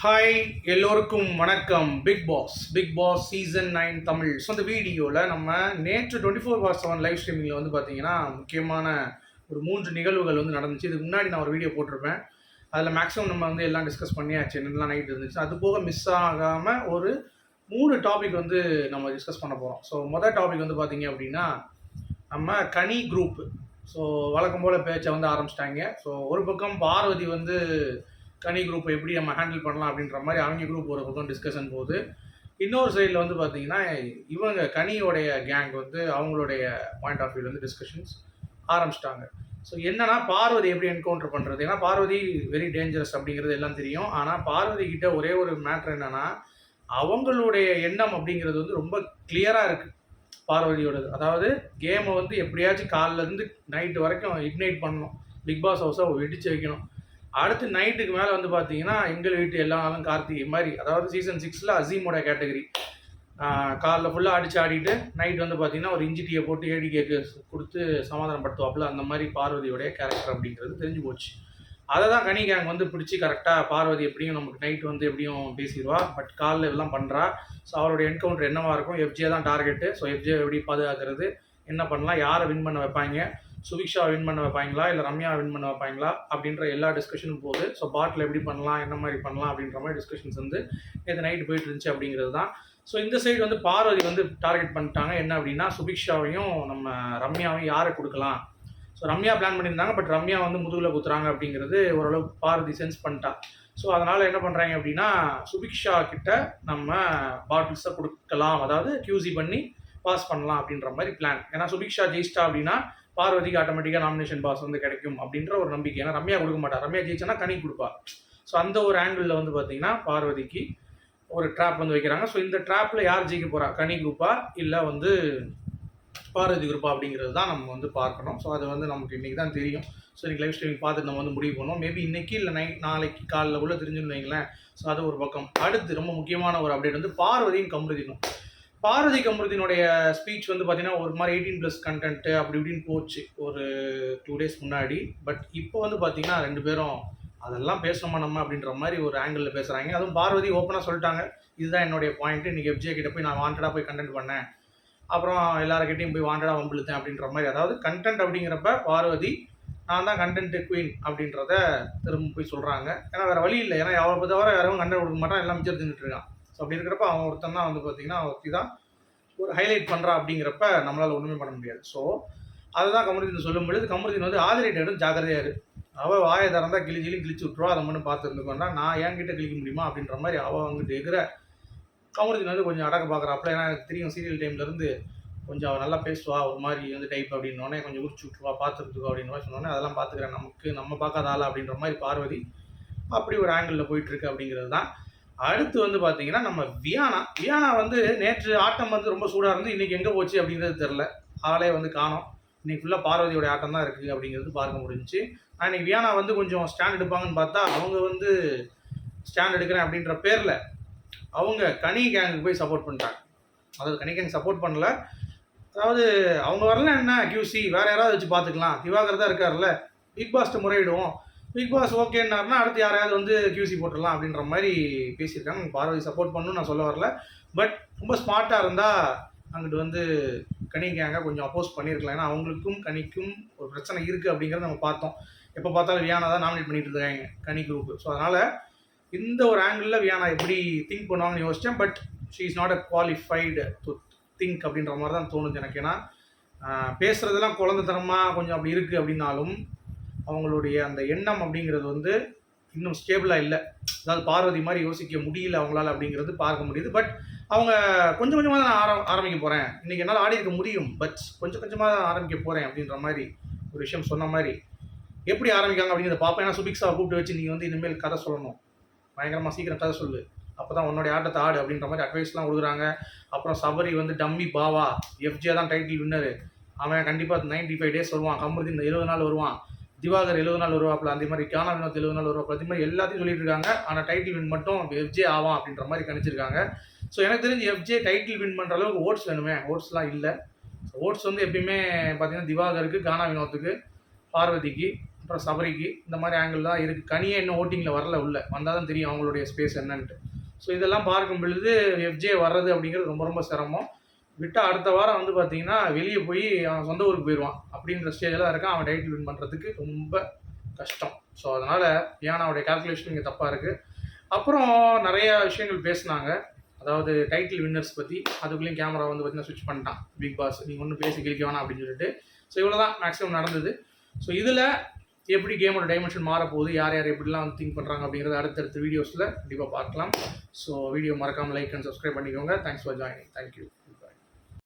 Hi எல்லோருக்கும் வணக்கம். Bigg Boss Bigg Boss season nine Tamil. So அந்த வீடியோவில் நம்ம நேற்று twenty four by seven live ஸ்ட்ரீமிங்கில் வந்து பார்த்தீங்கன்னா முக்கியமான ஒரு மூன்று நிகழ்வுகள் வந்து நடந்துச்சு. இதுக்கு முன்னாடி நான் ஒரு வீடியோ போட்டிருப்பேன். அதில் மேக்ஸிமம் நம்ம வந்து எல்லாம் டிஸ்கஸ் பண்ணியாச்சு. என்னெல்லாம் நைட் இருந்துச்சு. அது போக மிஸ் ஆகாமல் ஒரு மூணு டாபிக் வந்து நம்ம டிஸ்கஸ் பண்ண போகிறோம் ஸோ மொதல் டாபிக் வந்து பார்த்தீங்க அப்படின்னா நம்ம கனி குரூப் ஸோ வழக்கம் போல் பேச்சை வந்து ஆரம்பிச்சிட்டாங்க. ஸோ ஒரு பக்கம் பார்வதி வந்து கனி குரூப்பை எப்படி நம்ம ஹேண்டில் பண்ணலாம் அப்படின்ற மாதிரி அவங்க குரூப் ஒரு பக்கம் டிஸ்கஷன் போகுது. இன்னொரு சைடில் வந்து பார்த்தீங்கன்னா இவங்க கனியோடைய கேங் வந்து அவங்களுடைய பாயிண்ட் ஆஃப் வியூவில் வந்து டிஸ்கஷன்ஸ் ஆரம்பிச்சிட்டாங்க. ஸோ என்னன்னா பார்வதி எப்படி என்கவுண்டர் பண்ணுறது ஏன்னா பார்வதி வெரி டேஞ்சரஸ் அப்படிங்கிறது எல்லாம் தெரியும். ஆனால் பார்வதி கிட்ட ஒரே ஒரு மேட்ரு என்னன்னா அவங்களுடைய எண்ணம் அப்படிங்கிறது வந்து ரொம்ப கிளியராக இருக்குது பார்வதியோடது. அதாவது கேமை வந்து எப்படியாச்சும் காலிலேருந்து நைட்டு வரைக்கும் இக்னைட் பண்ணணும். பிக் பாஸ் ஹவுஸை வெடிச்சு வைக்கணும். அடுத்து நைட்டுக்கு மேலே வந்து பார்த்தீங்கன்னா எங்கள் வீட்டு எல்லா நாளும் கார்த்திகை மாதிரி அதாவது சீசன் சிக்ஸில் அசீமோட கேட்டகரி காலைல ஃபுல்லாக அடிச்சு ஆடிட்டு நைட் வந்து பார்த்தீங்கன்னா ஒரு இஞ்சி டீயை போட்டு ஏடி கேக்கு கொடுத்து சமாதானப்படுத்துவாப்புல அந்த மாதிரி பார்வதியோடைய கேரக்டர் அப்படிங்கிறது தெரிஞ்சு போச்சு. அதை தான் கனி கேங் வந்து பிடிச்சி கரெக்டாக பார்வதி எப்படியும் நமக்கு நைட் வந்து எப்படியும் பேசிடுவா. பட் காலில் இதெல்லாம் பண்ணுறா ஸோ அவருடைய என்கவுண்டர் என்னவாக இருக்கும்? எஃப்ஜே தான் டார்கெட்டு ஸோ எஃப்ஜே எப்படி பாதுகாக்கிறது? என்ன பண்ணலாம்? யாரை வின் பண்ண வைப்பாங்க? சுபிக்ஷா வின் பண்ண வைப்பாங்களா? இல்லை ரம்யா வின் பண்ண வைப்பாங்களா? அப்படின்ற எல்லா டிஸ்கஷனும் போகுது. ஸோ பாட்டில் எப்படி பண்ணலாம்? என்ன மாதிரி பண்ணலாம்? அப்படின்ற மாதிரி டிஸ்கஷன்ஸ் வந்து நேற்று நைட்டு போயிட்டு இருந்துச்சு அப்படிங்கிறது தான். ஸோ இந்த சைடு வந்து பார்வதி வந்து டார்கெட் பண்ணிட்டாங்க. என்ன அப்படின்னா சுபிக்ஷாவையும் நம்ம ரம்யாவையும் யாரை கொடுக்கலாம்? ஸோ ரம்யா பிளான் பண்ணியிருந்தாங்க. பட் ரம்யா வந்து முதுகில் குத்துறாங்க அப்படிங்கிறது ஓரளவுக்கு பார்வதி சென்ஸ் பண்ணிட்டா. ஸோ அதனால் என்ன பண்ணுறாங்க அப்படின்னா சுபிக்ஷா கிட்ட நம்ம பாட்டில்ஸை கொடுக்கலாம். அதாவது கியூசி பண்ணி பாஸ் பண்ணலாம் அப்படின்ற மாதிரி பிளான் ஏன்னா சுபிக்ஷா ஜெயிச்சிட்டா அப்படின்னா பார்வதிக்கு ஆட்டோமேட்டிக்காக நாமினேஷன் பாஸ் வந்து கிடைக்கும் அப்படின்ற ஒரு நம்பிக்கை. ஏன்னா ரம்யா கொடுக்க மாட்டா. ரம்யா ஜெயிச்சனா கனி கொடுப்பா. ஸோ அந்த ஒரு ஆங்கிளில் வந்து பார்த்தீங்கன்னா பார்வதிக்கு ஒரு ட்ராப் வந்து வைக்கிறாங்க. ஸோ இந்த ட்ராப்பில் யார் ஜெயிக்க போகிறா கனி குரூப்பா இல்லை வந்து பார்வதி குரூப்பா அப்படிங்கிறது தான் நம்ம வந்து பார்க்கணும். ஸோ அது வந்து நமக்கு இன்றைக்கி தான் தெரியும். ஸோ இன்றைக்கி லைவ் ஸ்ட்ரீமிங் பார்த்துட்டு நம்ம வந்து முடிவு பண்ணோம் மேபி இன்னைக்கு இல்லை நைட் நாளைக்கு காலைல உள்ள தெரிஞ்சுன்னு வைங்களேன். ஸோ அது ஒரு பக்கம். அடுத்து ரொம்ப முக்கியமான ஒரு அப்டேட் வந்து பார்வதியும் கமருதினும் பாரதி கமருதினுடைய ஸ்பீச் வந்து பார்த்தீங்கன்னா ஒரு மாதிரி எயிட்டீன் ப்ளஸ் கண்டென்ட்டு அப்படி இப்படின்னு போச்சு ஒரு டூ டேஸ் முன்னாடி. பட் இப்போ வந்து பார்த்தீங்கன்னா ரெண்டு பேரும் அதெல்லாம் பேசணுமா நம்ம அப்படின்ற மாதிரி ஒரு ஆங்கிளில் பேசுகிறாங்க அதுவும் பார்வதி ஓப்பனாக சொல்லிட்டாங்க. இதுதான் என்னுடைய பாயிண்ட் இன்றைக்கி எஃப்ஜே கிட்ட போய் நான் வாண்டடாக போய் கண்டென்ட் பண்ணேன். அப்புறம் எல்லாருக்கிட்டையும் போய் வாண்டடாக வம்பிழுத்தேன் அப்படின்ற மாதிரி. அதாவது கண்டென்ட் அப்படிங்கிறப்ப பார்வதி நான் தான் கண்டென்ட் குயின் அப்படின்றத திரும்ப போய் சொல்கிறாங்க ஏன்னா வேறு வழி இல்லை. ஏன்னா அவரை தவிர யாரும் கண்டென்ட் கொடுக்க மாட்டான். எல்லாம் மிச்சம் இருக்கான். ஸோ அப்படி இருக்கிறப்ப அவன் ஒருத்தன் தான் வந்து பார்த்தீங்கன்னா ஒருத்தி தான் ஒரு ஹைலைட் பண்ணுறா அப்படிங்கிறப்ப நம்மளால் ஒன்றுமே பண்ண முடியாது. ஸோ அதுதான் கமருதீன் சொல்லும் பொழுது கமருதீன் வந்து ஆதிரேட்டடும் ஜாக்கிரதையாக இரு. அவள் வாயை திறந்தா கிளி கிளி கிழிச்சு விட்ருவா அதை மட்டும் பார்த்து இருந்துக்கோண்டா நான் என்கிட்ட கிழிக்க முடியுமா அப்படின்ற மாதிரி அவள் வந்துட்டு இருக்கிற கமருதீன் வந்து கொஞ்சம் அடக்க பார்க்குறாப்புல ஏன்னா எனக்கு தெரியும் சீரியல் டைம்லேருந்து கொஞ்சம் அவள் நல்லா பேசுவா ஒரு மாதிரி வந்து டைப் அப்படின்னோடனே கொஞ்சம் உரிச்சு விட்ருவா பார்த்துருந்துக்கோ அப்படின்னு மாதிரி சொன்னோன்னே அதெல்லாம் பார்த்துக்கிறேன். நமக்கு நம்ம பார்க்காத ஆளா அப்படின்ற மாதிரி பார்வதி அப்படி ஒரு ஆங்கிளில் போயிட்டுருக்கு அப்படிங்கிறது தான். அடுத்து வந்து பார்த்தீங்கன்னா நம்ம வியானா. வியானா வந்து நேற்று ஆட்டம் வந்து ரொம்ப சூடாக இருந்து இன்றைக்கி எங்கே போச்சு அப்படிங்கிறது தெரில ஆளே வந்து காணோம். இன்றைக்கி ஃபுல்லாக பார்வதியோட ஆட்டம் தான் இருக்குது அப்படிங்கிறது பார்க்க முடிஞ்சுச்சு. ஆனால் இன்னைக்கு வியானா வந்து கொஞ்சம் ஸ்டாண்ட் எடுப்பாங்கன்னு பார்த்தா அவங்க வந்து ஸ்டாண்ட் எடுக்கிறேன் அப்படின்ற பேரில் அவங்க கனி கேங்குக்கு போய் சப்போர்ட் பண்ணிட்டாங்க. அதாவது கனி கேங் சப்போர்ட் பண்ணல. அதாவது அவங்க வரல என்ன கியூசி வேறு யாராவது வச்சு பார்த்துக்கலாம். திவாகர் தான் இருக்கார்ல பிக் பாஸ்ட்டு முறையிடுவோம். பிக் பாஸ் ஓகேன்னாருனா அடுத்து யாரையாவது வந்து கியூசி போட்டுடலாம் அப்படின்ற மாதிரி பேசியிருக்காங்க. பார்வதி சப்போர்ட் பண்ணணும்னு நான் சொல்ல வரல. பட் ரொம்ப ஸ்மார்ட்டாக இருந்தால் அங்கிட்டு வந்து கணிக்காங்க கொஞ்சம் அப்போஸ் பண்ணியிருக்கலாம் ஏன்னா அவங்களுக்கும் கனிக்கும் ஒரு பிரச்சனை இருக்குது அப்படிங்கிறத நம்ம பார்த்தோம். எப்போ பார்த்தாலும் வியானா தான் நாமினேட் பண்ணிட்டு இருக்காங்க கனி குரூப் ஸோ அதனால் இந்த ஒரு ஆங்கிளில் வியானா எப்படி திங்க் பண்ணுவாங்கன்னு யோசித்தேன் but she is not a qualified to think அப்படின்ற மாதிரி தான் தோணுது எனக்கு. ஏன்னா பேசுகிறதெல்லாம் குழந்தைத்தனமாக கொஞ்சம் அப்படி இருக்குது அப்படின்னாலும் அவங்களுடைய அந்த எண்ணம் அப்படிங்கிறது வந்து இன்னும் ஸ்டேபிளாக இல்லை. அதாவது பார்வதி மாதிரி யோசிக்க முடியல அவங்களால அப்படிங்கிறது பார்க்க முடியுது. பட் அவங்க கொஞ்சம் கொஞ்சமாக தான் நான் ஆரம் ஆரம்பிக்க போகிறேன் இன்றைக்கி என்னால் ஆடி இருக்க முடியும். பட் கொஞ்சம் கொஞ்சமாக தான் ஆரம்பிக்க போகிறேன் அப்படின்ற மாதிரி ஒரு விஷயம் சொன்ன மாதிரி. எப்படி ஆரம்பிக்காங்க அப்படிங்கிறத பார்ப்பேன். ஏன்னா சுபிக்ஸாவை கூப்பிட்டு வச்சு நீங்கள் வந்து இனிமேல் கதை சொல்லணும். பயங்கரமாக சீக்கிரம் கதை சொல்லு. அப்போ தான் உன்னோட ஆட்டத்தை ஆடு அப்படின்ற மாதிரி அட்வைஸ்லாம் கொடுக்குறாங்க. அப்புறம் சபரி வந்து டம்மி பாவா எஃப்ஜே தான் டைட்டில் வின்னரு அவன் கண்டிப்பாக நைன்டி ஃபைவ் டேஸ் வருவான் கமருதி இந்த இருபது நாள் வருவான். திவாகர் எழுபது நாள் வருவாப்பில் அந்த மாதிரி கானா வினோத் எழுபது நாள் வருவாப்பில் அதே மாதிரி எல்லாத்தையும் சொல்லிட்டு இருக்காங்க. ஆனால் டைட்டில் வின் மட்டும் எஃப்ஜே ஆவான் அப்படின்ற மாதிரி கணிச்சிருக்காங்க. ஸோ எனக்கு தெரிஞ்சு எஃப்ஜே டைட்டில் வின் பண்ணுற அளவுக்கு ஓட்ஸ் வேணுமே. ஓட்ஸ்லாம் இல்லை. ஓட்ஸ் வந்து எப்பயுமே பார்த்தீங்கன்னா திவாகருக்கு கானா வினோத்துக்கு பார்வதிக்கு அப்புறம் சபரிக்கு இந்த மாதிரி ஆங்கிள் தான் இருக்குது கனியே இன்னும் ஓட்டிங்கில் வரல உள்ள. வந்தால் தான் தெரியும் அவங்களுடைய ஸ்பேஸ் என்னன்ட்டு. ஸோ இதெல்லாம் பார்க்கும் பொழுது எஃப்ஜே வர்றது அப்படிங்கிறது ரொம்ப ரொம்ப சிரமம். விட்டால் அடுத்த வாரம் வந்து பார்த்தீங்கன்னா வெளியே போய் அவன் சொந்த ஊருக்கு போயிடுவான். அப்படின்ற ஸ்டேஜில் தான் இருக்கான். அவன் டைட்டில் வின் பண்ணுறதுக்கு ரொம்ப கஷ்டம். ஸோ அதனால் ஏனாவுடைய கால்குலேஷன் இங்கே தப்பாக இருக்குது அப்புறம் நிறையா விஷயங்கள் பேசுனாங்க. அதாவது டைட்டில் வின்னர்ஸ் பற்றி அதுக்குள்ளேயும் கேமரா வந்து பார்த்தீங்கன்னா ஸ்விட்ச் பண்ணிட்டான். பிக் பாஸ் நீங்கள் ஒன்றும் பேசி கிழிக்க வேணாம் அப்படின்னு சொல்லிட்டு. ஸோ இவ்வளோ தான் மேக்ஸிமம் நடந்தது. ஸோ இதில் எப்படி கேமோட டைமென்ஷன் மாறப்போகுது? யார் யார் எப்படிலாம் வந்து திங்க் பண்ணுறாங்க அப்படிங்கிறத அடுத்தடுத்த வீடியோஸில் கண்டிப்பாக பார்க்கலாம். ஸோ வீடியோ மறக்காமல் லைக் அண்ட் சப்ஸ்கிரைப் பண்ணிக்கோங்க. Thanks for joining thank you